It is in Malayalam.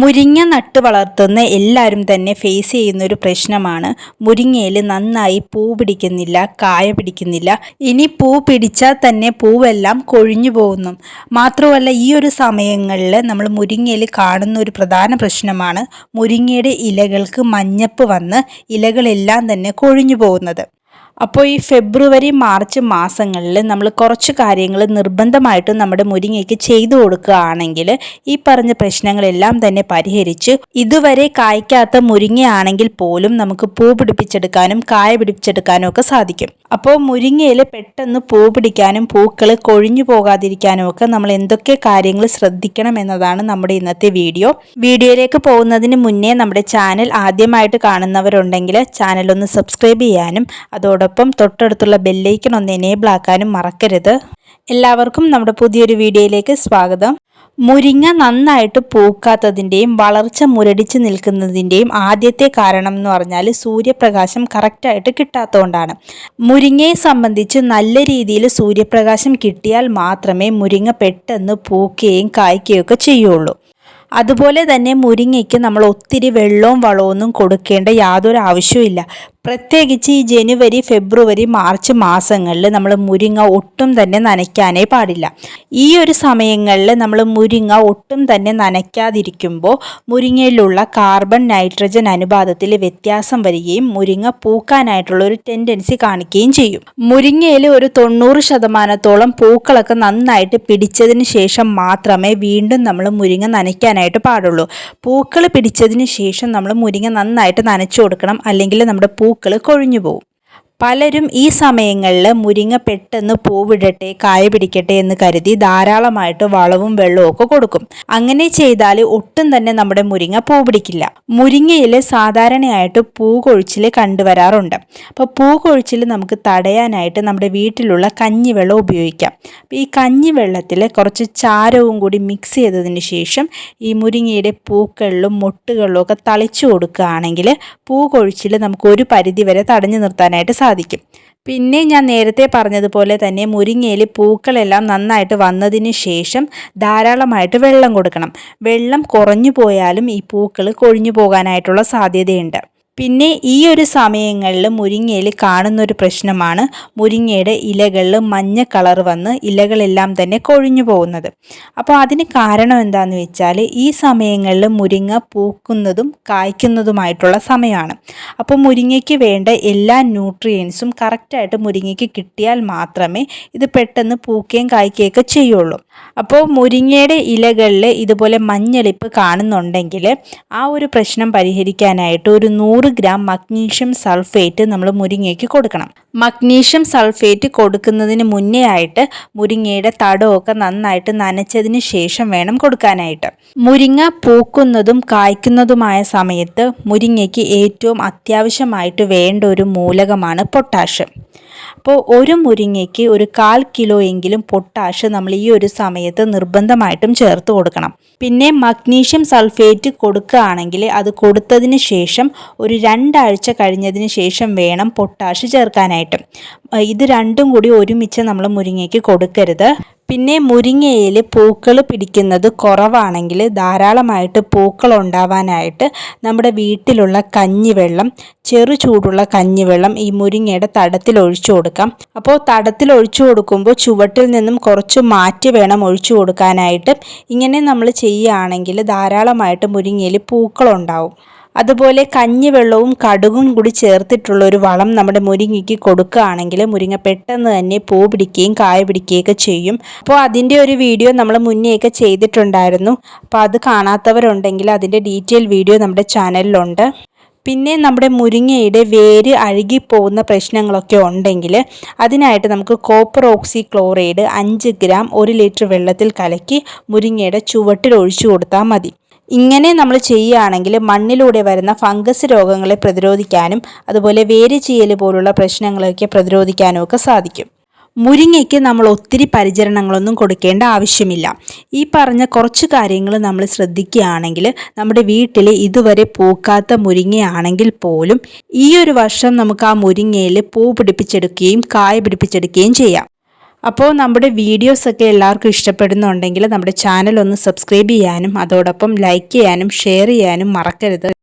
മുരിങ്ങ നട്ട് വളർത്തുന്ന എല്ലാവരും തന്നെ ഫേസ് ചെയ്യുന്ന ഒരു പ്രശ്നമാണ്. മുരിങ്ങയിൽ നന്നായി പൂ പിടിക്കുന്നില്ല കായ പിടിക്കുന്നില്ല. ഇനി പൂ പിടിച്ചാൽ തന്നെ പൂവെല്ലാം കൊഴിഞ്ഞു പോകുന്നു. മാത്രമല്ല ഈ ഒരു സമയങ്ങളിൽ നമ്മൾ മുരിങ്ങയിൽ കാണുന്ന ഒരു പ്രധാന പ്രശ്നമാണ് മുരിങ്ങയുടെ ഇലകൾക്ക് മഞ്ഞപ്പ് വന്ന് ഇലകളെല്ലാം തന്നെ കൊഴിഞ്ഞു പോകുന്നത്. അപ്പോൾ ഈ ഫെബ്രുവരി മാർച്ച് മാസങ്ങളിൽ നമ്മൾ കുറച്ച് കാര്യങ്ങൾ നിർബന്ധമായിട്ടും നമ്മുടെ മുരിങ്ങയ്ക്ക് ചെയ്തു കൊടുക്കുകയാണെങ്കിൽ ഈ പറഞ്ഞ പ്രശ്നങ്ങളെല്ലാം തന്നെ പരിഹരിച്ച് ഇതുവരെ കായ്ക്കാത്ത മുരിങ്ങയാണെങ്കിൽ പോലും നമുക്ക് പൂ പിടിപ്പിച്ചെടുക്കാനും കായ പിടിപ്പിച്ചെടുക്കാനും ഒക്കെ സാധിക്കും. അപ്പോൾ മുരിങ്ങയിൽ പെട്ടെന്ന് പൂ പിടിക്കാനും പൂക്കൾ കൊഴിഞ്ഞു പോകാതിരിക്കാനും ഒക്കെ നമ്മൾ എന്തൊക്കെ കാര്യങ്ങൾ ശ്രദ്ധിക്കണം എന്നതാണ് നമ്മുടെ ഇന്നത്തെ വീഡിയോ. വീഡിയോയിലേക്ക് പോകുന്നതിന് മുന്നേ നമ്മുടെ ചാനൽ ആദ്യമായിട്ട് കാണുന്നവരുണ്ടെങ്കിൽ ചാനൽ ഒന്ന് സബ്സ്ക്രൈബ് ചെയ്യാനും അതോടൊപ്പം അതോടൊപ്പം തൊട്ടടുത്തുള്ള ബെല്ലൈക്കൺ ഒന്ന് എനേബിൾ ആക്കാനും മറക്കരുത്. എല്ലാവർക്കും നമ്മുടെ പുതിയൊരു വീഡിയോയിലേക്ക് സ്വാഗതം. മുരിങ്ങ നന്നായിട്ട് പൂക്കാത്തതിന്റെയും വളർച്ച മുരടിച്ച് നിൽക്കുന്നതിന്റെയും ആദ്യത്തെ കാരണം എന്ന് പറഞ്ഞാൽ സൂര്യപ്രകാശം കറക്റ്റായിട്ട് കിട്ടാത്തതുകൊണ്ടാണ് മുരിങ്ങയെ സംബന്ധിച്ച് നല്ല രീതിയിൽ സൂര്യപ്രകാശം കിട്ടിയാൽ മാത്രമേ മുരിങ്ങ പെട്ടെന്ന് പൂക്കുകയും കായ്ക്കുകയൊക്കെ ചെയ്യുള്ളൂ. അതുപോലെ തന്നെ മുരിങ്ങയ്ക്ക് നമ്മൾ ഒത്തിരി വെള്ളവും വളമൊന്നും കൊടുക്കേണ്ട യാതൊരു ആവശ്യവും പ്രത്യേകിച്ച് ഈ ജനുവരി ഫെബ്രുവരി മാർച്ച് മാസങ്ങളിൽ നമ്മൾ മുരിങ്ങ ഒട്ടും തന്നെ നനയ്ക്കാനേ പാടില്ല. ഈ ഒരു സമയങ്ങളിൽ നമ്മൾ മുരിങ്ങ ഒട്ടും തന്നെ നനയ്ക്കാതിരിക്കുമ്പോൾ മുരിങ്ങയിലുള്ള കാർബൺ നൈട്രജൻ അനുപാതത്തിൽ വ്യത്യാസം വരികയും മുരിങ്ങ പൂക്കാനായിട്ടുള്ള ഒരു ടെൻഡൻസി കാണിക്കുകയും ചെയ്യും. മുരിങ്ങയിൽ ഒരു തൊണ്ണൂറ് ശതമാനത്തോളം പൂക്കളൊക്കെ നന്നായിട്ട് പിടിച്ചതിന് ശേഷം മാത്രമേ വീണ്ടും നമ്മൾ മുരിങ്ങ നനയ്ക്കാനായിട്ട് പാടുള്ളൂ. പൂക്കൾ പിടിച്ചതിന് ശേഷം നമ്മൾ മുരിങ്ങ നന്നായിട്ട് നനച്ചു കൊടുക്കണം. അല്ലെങ്കിൽ നമ്മുടെ പൂ പൂക്കൾ കൊഴിഞ്ഞു പോകും പലരും ഈ സമയങ്ങളിൽ മുരിങ്ങ പെട്ടെന്ന് പൂവിടട്ടെ കായ പിടിക്കട്ടെ എന്ന് കരുതി ധാരാളമായിട്ട് വളവും വെള്ളവും ഒക്കെ കൊടുക്കും. അങ്ങനെ ചെയ്താൽ ഒട്ടും തന്നെ നമ്മുടെ മുരിങ്ങ പൂ പിടിക്കില്ല. മുരിങ്ങയിൽ സാധാരണയായിട്ട് പൂ കൊഴിച്ചിൽ കണ്ടുവരാറുണ്ട്. അപ്പോൾ പൂ കൊഴിച്ചിൽ നമുക്ക് തടയാനായിട്ട് നമ്മുടെ വീട്ടിലുള്ള കഞ്ഞിവെള്ളം ഉപയോഗിക്കാം. അപ്പോൾ ഈ കഞ്ഞിവെള്ളത്തിൽ കുറച്ച് ചാരവും കൂടി മിക്സ് ചെയ്തതിന് ശേഷം ഈ മുരിങ്ങയുടെ പൂക്കളിലും മുട്ടുകളിലും ഒക്കെ തളിച്ചു കൊടുക്കുകയാണെങ്കിൽ പൂ കൊഴിച്ചിൽ നമുക്ക് ഒരു പരിധി വരെ തടഞ്ഞു നിർത്താനായിട്ട് സാധിക്കും. പിന്നെ ഞാൻ നേരത്തെ പറഞ്ഞതുപോലെ തന്നെ മുരിങ്ങയിൽ പൂക്കളെല്ലാം നന്നായിട്ട് വന്നതിന് ശേഷം ധാരാളമായിട്ട് വെള്ളം കൊടുക്കണം. വെള്ളം കുറഞ്ഞു പോയാലും ഈ പൂക്കൾ കൊഴിഞ്ഞു പോകാനായിട്ടുള്ള സാധ്യതയുണ്ട്. പിന്നെ ഈ ഒരു സമയങ്ങളിൽ മുരിങ്ങയിൽ കാണുന്ന ഒരു പ്രശ്നമാണ് മുരിങ്ങയുടെ ഇലകളിൽ മഞ്ഞ കളർ വന്ന് ഇലകളെല്ലാം തന്നെ കൊഴിഞ്ഞു പോകുന്നത്. അപ്പോൾ അതിന് കാരണം എന്താണെന്ന് വെച്ചാൽ ഈ സമയങ്ങളിൽ മുരിങ്ങ പൂക്കുന്നതും കായ്ക്കുന്നതുമായിട്ടുള്ള സമയമാണ് അപ്പോൾ മുരിങ്ങയ്ക്ക് വേണ്ട എല്ലാ ന്യൂട്രിയൻസും കറക്റ്റായിട്ട് മുരിങ്ങയ്ക്ക് കിട്ടിയാൽ മാത്രമേ ഇത് പെട്ടെന്ന് പൂക്കുകയും കായ്ക്കുകയൊക്കെ ചെയ്യുള്ളൂ. അപ്പോൾ മുരിങ്ങയുടെ ഇലകളിൽ ഇതുപോലെ മഞ്ഞളിപ്പ് കാണുന്നുണ്ടെങ്കിൽ ആ ഒരു പ്രശ്നം പരിഹരിക്കാനായിട്ട് ഒരു നൂറ് ഗ്രാം മഗ്നീഷ്യം സൾഫേറ്റ് നമ്മൾ മുരിങ്ങയ്ക്ക് കൊടുക്കണം. മഗ്നീഷ്യം സൾഫേറ്റ് കൊടുക്കുന്നതിന് മുന്നേ ആയിട്ട് മുരിങ്ങയുടെ തടമൊക്കെ നന്നായിട്ട് നനച്ചതിന് ശേഷം വേണം കൊടുക്കാനായിട്ട്. മുരിങ്ങ പൂക്കുന്നതും കായ്ക്കുന്നതുമായ സമയത്ത് മുരിങ്ങയ്ക്ക് ഏറ്റവും അത്യാവശ്യമായിട്ട് വേണ്ട ഒരു മൂലകമാണ് പൊട്ടാഷ്യം. അപ്പോൾ ഒരു മുരിങ്ങയ്ക്ക് ഒരു കാൽ കിലോ എങ്കിലും പൊട്ടാഷ് നമ്മൾ ഈ ഒരു സമയത്ത് നിർബന്ധമായിട്ടും ചേർത്ത് കൊടുക്കണം. പിന്നെ മഗ്നീഷ്യം സൾഫേറ്റ് കൊടുക്കുകയാണെങ്കിൽ അത് കൊടുത്തതിന് ശേഷം ഒരു രണ്ടാഴ്ച കഴിഞ്ഞതിന് ശേഷം വേണം പൊട്ടാഷ് ചേർക്കാനായിട്ട്. ഇത് രണ്ടും കൂടി ഒരുമിച്ച് നമ്മൾ മുരിങ്ങയ്ക്ക് കൊടുക്കരുത്. പിന്നെ മുരിങ്ങയിൽ പൂക്കൾ പിടിക്കുന്നത് കുറവാണെങ്കിൽ ധാരാളമായിട്ട് പൂക്കൾ ഉണ്ടാവാനായിട്ട് നമ്മുടെ വീട്ടിലുള്ള കഞ്ഞിവെള്ളം ചെറു ചൂടുള്ള കഞ്ഞിവെള്ളം ഈ മുരിങ്ങയുടെ തടത്തിൽ ഒഴിച്ചു കൊടുക്കാം. അപ്പോൾ തടത്തിൽ ഒഴിച്ചു കൊടുക്കുമ്പോൾ ചുവട്ടിൽ നിന്നും കുറച്ച് മാറ്റി വേണം ഒഴിച്ചു കൊടുക്കാനായിട്ട്. ഇങ്ങനെ നമ്മൾ ചെയ്യുകയാണെങ്കിൽ ധാരാളമായിട്ട് മുരിങ്ങയിൽ പൂക്കളുണ്ടാവും. അതുപോലെ കഞ്ഞിവെള്ളവും കടുകും കൂടി ചേർത്തിട്ടുള്ള ഒരു വളം നമ്മുടെ മുരിങ്ങയ്ക്ക് കൊടുക്കുകയാണെങ്കിൽ മുരിങ്ങ പെട്ടെന്ന് തന്നെ പൂ പിടിക്കുകയും കായ പിടിക്കുകയൊക്കെ ചെയ്യും. അപ്പോൾ അതിന്റെ ഒരു വീഡിയോ നമ്മൾ മുന്നേയൊക്കെ ചെയ്തിട്ടുണ്ടായിരുന്നു. അപ്പോൾ അത് കാണാത്തവരുണ്ടെങ്കിൽ അതിന്റെ ഡീറ്റെയിൽ വീഡിയോ നമ്മുടെ ചാനലിലുണ്ട്. പിന്നെ നമ്മുടെ മുരിങ്ങയുടെ വേര് അഴുകിപ്പോകുന്ന പ്രശ്നങ്ങളൊക്കെ ഉണ്ടെങ്കിൽ അതിനായിട്ട് നമുക്ക് കോപ്പർ ഓക്സി ക്ലോറൈഡ് അഞ്ച് ഗ്രാം ഒരു ലിറ്റർ വെള്ളത്തിൽ കലക്കി മുരിങ്ങയുടെ ചുവട്ടിൽ ഒഴിച്ചു കൊടുത്താൽ മതി. ഇങ്ങനെ നമ്മൾ ചെയ്യുകയാണെങ്കിൽ മണ്ണിലൂടെ വരുന്ന ഫംഗസ് രോഗങ്ങളെ പ്രതിരോധിക്കാനും അതുപോലെ വേര് ചെയ്യൽ പോലുള്ള പ്രശ്നങ്ങളൊക്കെ പ്രതിരോധിക്കാനും ഒക്കെ സാധിക്കും. മുരിങ്ങയ്ക്ക് നമ്മൾ ഒത്തിരി പരിചരണങ്ങളൊന്നും കൊടുക്കേണ്ട ആവശ്യമില്ല. ഈ പറഞ്ഞ കുറച്ച് കാര്യങ്ങൾ നമ്മൾ ശ്രദ്ധിക്കുകയാണെങ്കിൽ നമ്മുടെ വീട്ടിൽ ഇതുവരെ പൂക്കാത്ത മുരിങ്ങയാണെങ്കിൽ പോലും ഈ ഒരു വർഷം നമുക്ക് ആ മുരിങ്ങയിൽ പൂ പിടിപ്പിച്ചെടുക്കുകയും കായ പിടിപ്പിച്ചെടുക്കുകയും ചെയ്യാം. അപ്പോൾ നമ്മുടെ വീഡിയോസൊക്കെ എല്ലാവർക്കും ഇഷ്ടപ്പെടുന്നുണ്ടെങ്കിൽ നമ്മുടെ ചാനൽ ഒന്ന് സബ്സ്ക്രൈബ് ചെയ്യാനും അതോടൊപ്പം ലൈക്ക് ചെയ്യാനും ഷെയർ ചെയ്യാനും മറക്കരുത്.